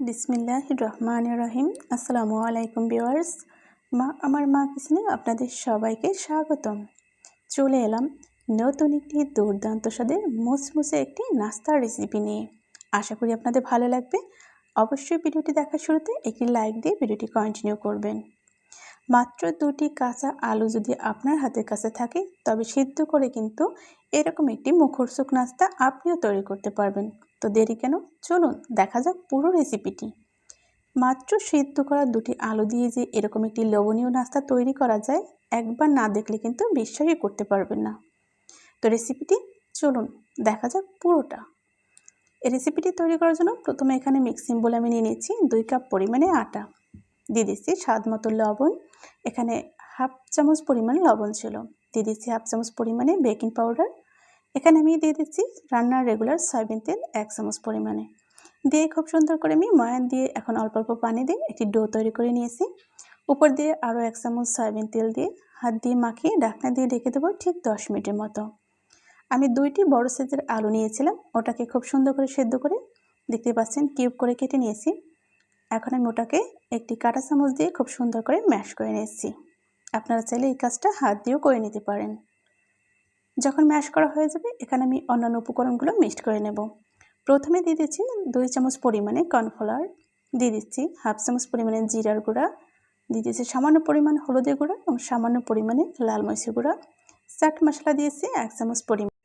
বিসমিল্লাহ রহমান রহিম আসসালামু আলাইকুম ভিওয়ার্স মা, আমার মা কিচেনে আপনাদের সবাইকে স্বাগতম। চলে এলাম নতুন একটি দুর্দান্ত স্বাদের মুসমুসে একটি নাস্তার রেসিপি নিয়ে। আশা করি আপনাদের ভালো লাগবে। অবশ্যই ভিডিওটি দেখার শুরুতে একটি লাইক দিয়ে ভিডিওটি কন্টিনিউ করবেন। মাত্র দুটি কাঁচা আলু যদি আপনার হাতের কাছে থাকে, তবে সিদ্ধ করে কিন্তু এরকম একটি মুখরসুক নাস্তা আপনিও তৈরি করতে পারবেন। তো দেরি কেন? চলুন দেখা যাক পুরো রেসিপিটি মাত্র সিদ্ধ করা দুটি আলু দিয়ে যে এরকম একটি লবণীয় নাস্তা তৈরি করা যায়, একবার না দেখলে কিন্তু বিশ্বাসই করতে পারবেন না। তো রেসিপিটি চলুন দেখা যাক পুরোটা। এই রেসিপিটি তৈরি করার জন্য প্রথমে এখানে মিক্সিং বলে আমি নিয়ে নিয়েছি দুই কাপ পরিমাণে আটা। দিয়ে দিচ্ছি স্বাদ মতো লবণ, এখানে হাফ চামচ পরিমাণ লবণ ছিল। দিয়ে দিচ্ছি হাফ চামচ পরিমাণে বেকিং পাউডার এখানে আমি দিয়ে দিচ্ছি রান্নার রেগুলার সয়াবিন তেল এক চামচ পরিমাণে। দিয়ে খুব সুন্দর করে আমি ময়ান দিয়ে এখন অল্প অল্প পানি দিয়ে একটি ডো তৈরি করে নিয়েছি। উপর দিয়ে আরও এক চামচ সয়াবিন তেল দিয়ে হাত দিয়ে মাখিয়ে ডাকনা দিয়ে রেখে দেবো ঠিক দশ মিনিটের মতো। আমি দুইটি বড় সাইজের আলু নিয়েছিলাম, ওটাকে খুব সুন্দর করে সেদ্ধ করে দেখতে পাচ্ছেন কিউব করে কেটে নিয়েছি। এখন আমি ওটাকে একটি কাটা চামচ দিয়ে খুব সুন্দর করে ম্যাশ করে নিয়েছি। আপনারা চাইলে এই কাজটা হাত দিয়েও করে নিতে পারেন। যখন ম্যাশ করা হয়ে যাবে, এখানে আমি অন্যান্য উপকরণগুলো মিক্সড করে নেব। প্রথমে দিয়ে দিচ্ছি দুই চামচ পরিমাণে কর্নফ্লাওয়ার দিয়ে দিচ্ছি হাফ চামচ পরিমাণে জিরার গুঁড়া, দিয়ে দিচ্ছি সামান্য পরিমাণ হলুদের গুঁড়া এবং সামান্য পরিমাণে লাল মরিচি গুঁড়া। চাট মশলা দিয়েছি এক চামচ পরিমাণ,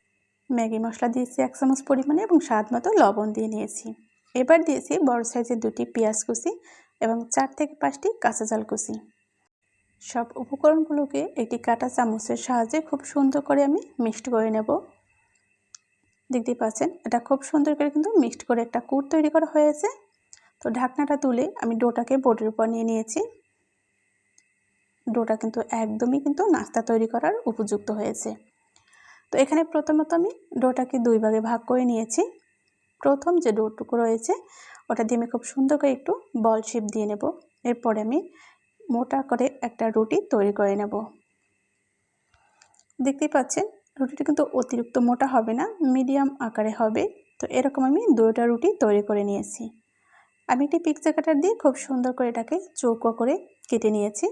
ম্যাগি মশলা দিয়েছি এক চামচ পরিমাণে এবং স্বাদ মতো লবণ দিয়ে নিয়েছি। এবার দিয়েছি বড় সাইজের দুটি পেঁয়াজ কুচি এবং চার থেকে পাঁচটি কাঁচা জাল কুচি। সব উপকরণগুলোকে একটি কাটা চামচের সাহায্যে খুব সুন্দর করে আমি মিক্সড করে নেব। দেখতে পাচ্ছেন, এটা খুব সুন্দর করে কিন্তু মিক্সড করে একটা কুট তৈরি করা হয়েছে। তো ঢাকনাটা তুলে আমি ডোটাকে বোর্ডের উপর নিয়ে নিয়েছি। ডোটা কিন্তু একদমই কিন্তু নাস্তা তৈরি করার উপযুক্ত হয়েছে। তো এখানে প্রথমত আমি ডোটাকে দুই ভাগে ভাগ করে নিয়েছি। প্রথম যে ডোটুকু রয়েছে, ওটা দিয়ে আমি খুব সুন্দর করে একটু বল শেপ দিয়ে নেব। এরপরে আমি মোটা করে একটা রুটি তৈরি করে নেব। দেখতেই পাচ্ছেন, রুটিটা কিন্তু অতিরিক্ত মোটা হবে না, মিডিয়াম আকারে হবে। তো এরকম আমি দুইটা রুটি তৈরি করে নিয়েছি। আমি একটি পিকচার কাটার দিয়ে খুব সুন্দর করে এটাকে চৌকো করে কেটে নিয়েছি।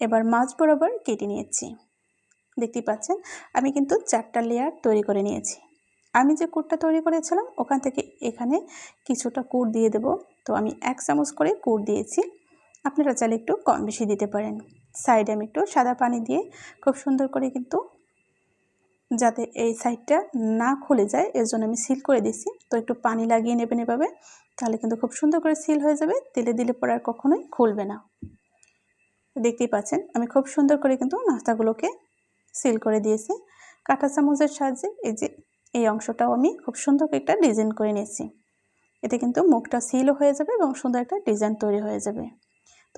এবার মাছ বরাবর কেটে নিয়েছি। দেখতেই পাচ্ছেন, আমি কিন্তু চারটা লেয়ার তৈরি করে নিয়েছি। আমি যে কুটটা তৈরি করেছিলাম, ওখান থেকে এখানে কিছুটা কুট দিয়ে দেব। তো আমি এক চামচ করে কুট দিয়েছি। আপনারা চাইলে একটু কম বেশি দিতে পারেন। সাইডে আমি একটু সাদা পানি দিয়ে খুব সুন্দর করে কিন্তু যাতে এই সাইডটা না খুলে যায়, এর জন্য আমি সিল করে দিচ্ছি তো একটু পানি লাগিয়ে নেবেন এভাবে, তাহলে কিন্তু খুব সুন্দর করে সিল হয়ে যাবে। তেলে দিলে পরে আর কখনোই খুলবে না। দেখতেই পাচ্ছেন, আমি খুব সুন্দর করে কিন্তু নাস্তাগুলোকে সিল করে দিয়েছি। কাঁটা চামচের সাহায্যে এই যে, এই অংশটাও আমি খুব সুন্দর একটা ডিজাইন করে নিয়েছি। এতে কিন্তু মুখটা সিলও হয়ে যাবে এবং সুন্দর একটা ডিজাইন তৈরি হয়ে যাবে।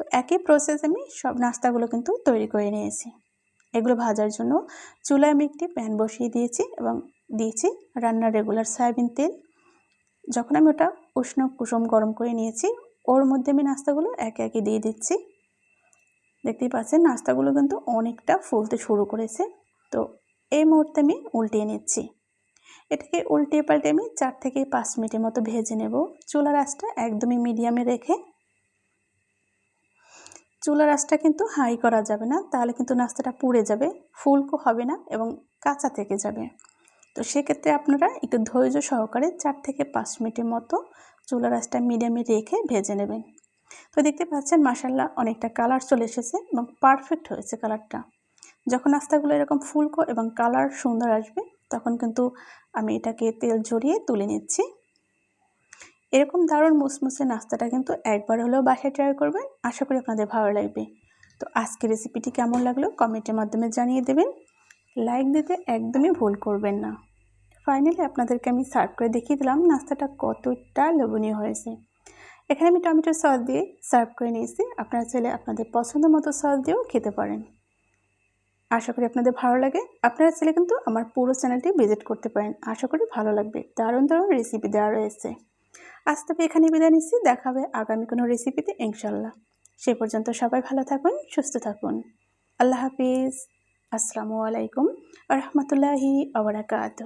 তো একই প্রসেস আমি সব নাস্তাগুলো কিন্তু তৈরি করে নিয়েছি। এগুলো ভাজার জন্য চুলায় আমি একটি প্যান বসিয়ে দিয়েছি এবং দিয়েছি রান্নার রেগুলার সয়াবিন তেল। যখন আমি ওটা উষ্ণ কুসুম গরম করে নিয়েছি, ওর মধ্যে আমি নাস্তাগুলো একে একে দিয়ে দিচ্ছি। দেখতেই পাচ্ছেন নাস্তাগুলো কিন্তু অনেকটা ফুলতে শুরু করেছে। তো এই মুহূর্তে আমি উল্টিয়ে নিচ্ছি। এটাকে উল্টিয়ে পাল্টে আমি চার থেকে পাঁচ মিনিটের মতো ভেজে নেব। চুলার আঁচটা একদমই মিডিয়ামে রেখে চুলার আঁচটা কিন্তু হাই করা যাবে না, তাহলে কিন্তু নাস্তাটা পুড়ে যাবে, ফুলকো হবে না এবং কাঁচা থেকে যাবে। তো সেক্ষেত্রে আপনারা একটু ধৈর্য সহকারে চার থেকে পাঁচ মিনিটের মতো চুলার আঁচটা মিডিয়ামে রেখে ভেজে নেবেন। তো দেখতে পাচ্ছেন মাসাল্লাহ অনেকটা কালার চলে এসেছে এবং পারফেক্ট হয়েছে কালারটা। যখন নাস্তাগুলো এরকম ফুলকো এবং কালার সুন্দর আসবে, তখন কিন্তু আমি এটাকে তেল ঝরিয়ে তুলে নিচ্ছি। এরকম দারুণ মুসমুসে নাস্তাটা কিন্তু একবার হলেও বাসায় ট্রাই করবেন। আশা করি আপনাদের ভালো লাগবে। তো আজকে রেসিপিটি কেমন লাগল কমেন্টের মাধ্যমে জানিয়ে দেবেন। লাইক দিতে একদমই ভুল করবেন না। ফাইনালি আপনাদেরকে আমি সার্ভ করে দেখিয়ে দিলাম নাস্তাটা কতটা লোভনীয় হয়েছে। এখানে আমি টমেটো সস দিয়ে সার্ভ করে নিয়েছি। আপনারা চাইলে আপনাদের পছন্দ মতো সস দিয়েও খেতে পারেন। আশা করি আপনাদের ভালো লাগে। আপনারা চাইলে কিন্তু আমার পুরো চ্যানেলটি ভিজিট করতে পারেন। আশা করি ভালো লাগবে। দারুণ দারুণ রেসিপি দেওয়া রয়েছে। আজ তবে এখানে বিদায় নিচ্ছি। দেখা হবে আগামী কোনো রেসিপিতে ইনশাল্লাহ সে পর্যন্ত সবাই ভালো থাকুন, সুস্থ থাকুন। আল্লাহ হাফিজ। আসসালামু আলাইকুম রহমতুল্লাহি আবরাকাত